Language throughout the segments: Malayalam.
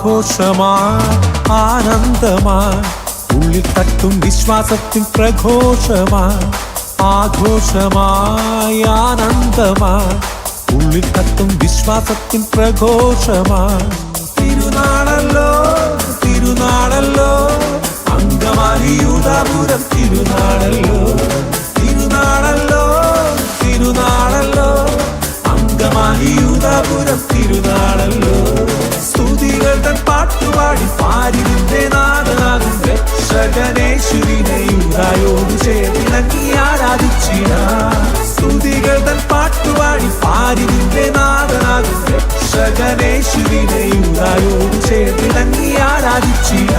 ആഘോഷമായി ആനന്ദമായി ഉള്ളിൽ തട്ടും വിശ്വാസത്തിൻ പ്രഘോഷമായി ആഘോഷമായി ആനന്ദമായി ഉള്ളിൽ തട്ടും വിശ്വാസത്തിൻ പ്രഘോഷമായി തിരുനാളല്ലോ തിരുനാളല്ലോ അങ്കമാലിയൂതാപുരം തിരുനാളല്ലോ തിരുനാളല്ലോ. പാട്ടുപാടി പാരിന്റെ നാടനാകും രക്ഷകനേശ്വരിനെ യൂതായോട് ചേർന്നിണങ്ങി ആരാധിച്ചിട. സ്തുതികൾ തൻ പാട്ടുപാടി പാരിന്റെ നാടനാകും രക്ഷകനേശ്വരിനെ യൂതായോട് ചേർന്നിണങ്ങി ആരാധിച്ചിട.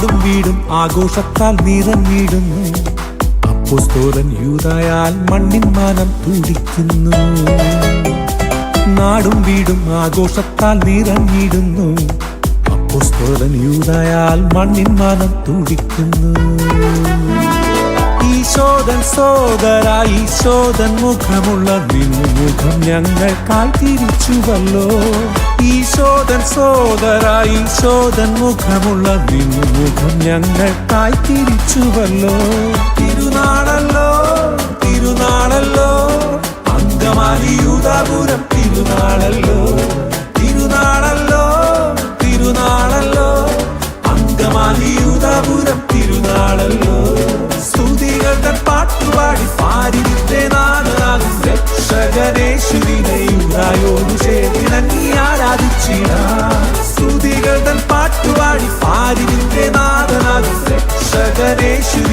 നാടും വീടും ആഘോഷത്താൽ നിറഞ്ഞിടുന്നു അപ്പുസ്തോലൻ യൂതായാൽ മണ്ണിൻ മാനം തുടിക്കുന്നു നാടും വീടും ആഘോഷത്താൽ നിറഞ്ഞിടുന്നു അപ്പുസ്തോലൻ യൂതായാൽ മണ്ണിൻ മാനം തുടിക്കുന്നു ഈശോദൻ സോദര ഈശോദൻ മുഖമുള്ള നിൻമുഖം ഞങ്ങൾ തിരിച്ചുവല്ലോ. ഈശോദൻ സോദര ഈശോദൻ മുഖമുള്ള നിൻമുഖം ഞങ്ങൾക്കായി തിരിച്ചുവല്ലോ തിരുനാളല്ലോ തിരുനാളല്ലോ. അങ്കമാലിയൂതാപുരം തിരുനാളല്ലോ. തിരുനാളല്ലോ തിരുനാളല്ലോ. അങ്കമാലിയൂതാപുരം തിരുനാളല്ലോ. സ്തുതികളുടെ പാട്ടുപാടി പാരിവിത്തെ നാടാകും രക്ഷകനേശ്വരിനെ യൂതായോട് ചേർന്നിണങ്ങി തൻ പാട്ടുപാടി പാരിവിത്തെ നാടനാകും രക്ഷകനേശ്വരിനെ